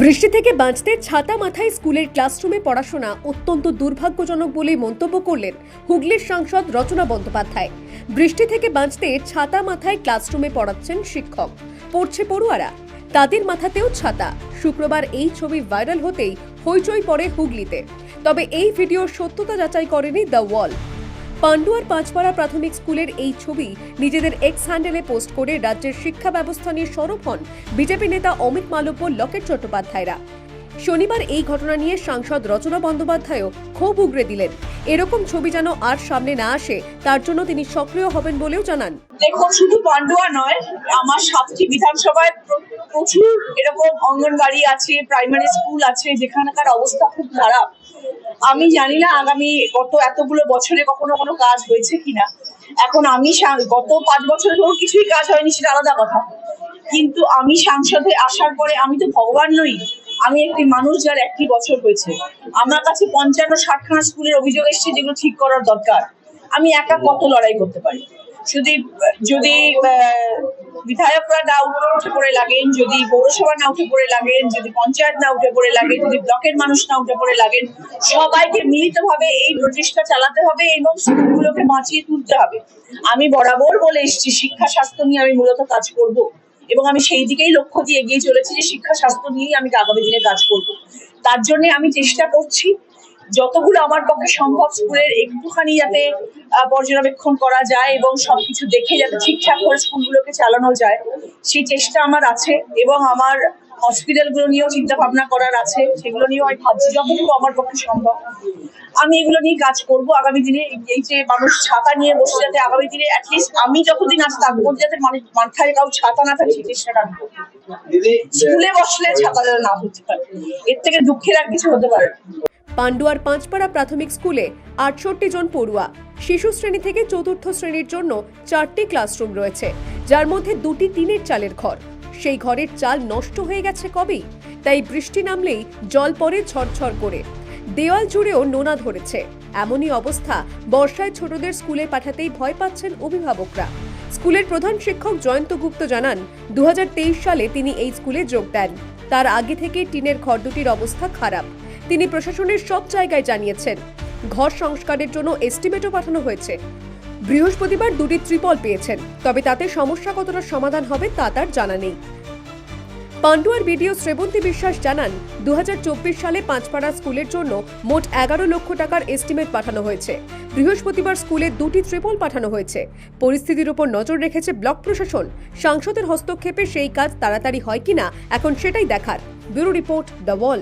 বৃষ্টি থেকে বাঁচতে ছাতা মাথায় স্কুলের ক্লাসরুমে পড়াশোনা অত্যন্ত দুর্ভাগ্যজনক বলে মন্তব্য করলেন হুগলির সাংসদ রচনা বন্দ্যোপাধ্যায়। বৃষ্টি থেকে বাঁচতে ছাতা মাথায় ক্লাসরুমে পড়াচ্ছেন শিক্ষক। পড়ছে পড়ুয়ারা। তাদের মাথাতেও ছাতা। শুক্রবার এই ছবি ভাইরাল হতেই হইচই পড়ে হুগলিতে। তবে এই ভিডিওর সত্যতা যাচাই করেনি দ্য ওয়াল। পান্ডুয়ার পাঁচপাড়া প্রাথমিক স্কুলের এই ছবি নিজেদের এক্স হ্যান্ডেলে পোস্ট করে রাজ্যের শিক্ষা ব্যবস্থা নিয়ে সরব হন বিজেপি নেতা অমিত মালব্য, লকেট চট্টোপাধ্যায়রা। শনিবার এই ঘটনা নিয়ে সাংসদ রচনা বন্দ্যোপাধ্যায়ও ক্ষোভ উগরে দিলেন। এরকম ছবি যেন আর সামনে না আসে, তার জন্য তিনি সক্রিয় হবেন বলেও জানান। দেখুন, শুধু পান্ডুয়া নয়, আমার সাতটি বিধানসভায় প্রচুর এরকম অঙ্গনবাড়ি আছে, প্রাইমারি স্কুল আছে যেখানকার অবস্থা খুব খারাপ। আমি জানি না আগামী গত এতগুলো বছরে কখনো কোনো কাজ হয়েছে কিনা। এখন আমি গত পাঁচ বছরে ধরুন কিছুই কাজ হয়নি, সেটা আলাদা কথা। কিন্তু আমি সাংসদে আসার পরে আমি তো ভগবান নই। আমি একটি মানুষ যার একটি বছর হয়েছে। আমার কাছে পঞ্চান্ন, ষাটখানা স্কুলের অভিযোগ এসেছে যেগুলো ঠিক করার দরকার। আমি একা কত লড়াই করতে পারি? যদি যদি বিধায়করা না উঠে পড়ে লাগেন, যদি পৌরসভা না উঠে পড়ে লাগেন, যদি পঞ্চায়েত না উঠে পড়ে লাগেন, যদি ব্লকের মানুষ না উঠে পড়ে লাগেন, সবাইকে মিলিতভাবে এই প্রচেষ্টা চালাতে হবে এবং স্কুলগুলোকে বাঁচিয়ে তুলতে হবে। আমি বরাবর বলে এসেছি, শিক্ষা, স্বাস্থ্য নিয়ে আমি মূলত কাজ করব। এবং আমি সেই দিকেই লক্ষ্য দিয়ে এগিয়ে চলেছি যে শিক্ষা, স্বাস্থ্য নিয়েই আমি আগামী দিনে কাজ করব। তার জন্য আমি চেষ্টা করছি যতগুলো আমার পক্ষে সম্ভব স্কুলের একটুখানি যাতে পর্যবেক্ষণ করা যায় এবং সবকিছু দেখে যাতে ঠিকঠাক করে স্কুলগুলোকে চালানো যায়, সেই চেষ্টা আমার আছে এবং আমার হসপিটালগুলো নিয়েও চিন্তা ভাবনা করার আছে সেগুলো নিয়েও আমি ভাবছি যতটুকু আমার পক্ষে সম্ভব। আমি এগুলো নিয়ে কাজ করব আগামী দিনে এই- যে মানুষ ছাতা নিয়ে বসে যাতে আগামী দিনে অ্যাটলিস্ট আমি যতদিন আছি তার মধ্যে যাতে মানে মাথায় কাউ ছাতা না থাকে চেষ্টা রাখব স্কুলে বসলে ছাতা যেন না হতে পারে। এর থেকে দুঃখের আর কিছু হতে পারে পান্ডুয়ার পাঁচপাড়া প্রাথমিক স্কুলে আটষট্টি জন পড়ুয়া। শিশু শ্রেণি থেকে চতুর্থ শ্রেণির জন্য চারটি ক্লাসরুম রয়েছে যার মধ্যে দুটি টিনের চালের ঘর। সেই ঘরের চাল নষ্ট হয়ে গেছে কবেই? তাই বৃষ্টি নামলেই জল পড়ে ঝরঝর করে। দেওয়াল জুড়েও নোনা ধরেছে। এমনই অবস্থা বর্ষায় ছোটদের স্কুলে পাঠাতেই ভয় পাচ্ছেন অভিভাবকরা। স্কুলের প্রধান শিক্ষক জয়ন্ত গুপ্ত জানান দু হাজার তেইশ সালে তিনি এই স্কুলে যোগ দেন। তার আগে থেকে টিনের ঘর দুটির অবস্থা খারাপ। তিনি প্রশাসনের সব জায়গায় জানিয়েছেন। ঘর সংস্কারের জন্য এস্টিমেটও পাঠানো হয়েছে। বৃহস্পতিবার দুটি ত্রিপল পেয়েছেন, তবে তাতে সমস্যা কতটা সমাধান হবে তা তার জানা নেই। পান্ডুয়ার বিডিও শ্রেবন্তী বিশ্বাস জানান দু হাজার চব্বিশ সালে পাঁচপাড়া স্কুলের জন্য মোট এগারো লক্ষ টাকার এস্টিমেট পাঠানো হয়েছে। বৃহস্পতিবার স্কুলে দুটি ত্রিপল পাঠানো হয়েছে। পরিস্থিতির উপর নজর রেখেছে ব্লক প্রশাসন। সাংসদের হস্তক্ষেপে সেই কাজ তাড়াতাড়ি হয় কিনা, এখন সেটাই দেখার। Bureau report the Wall.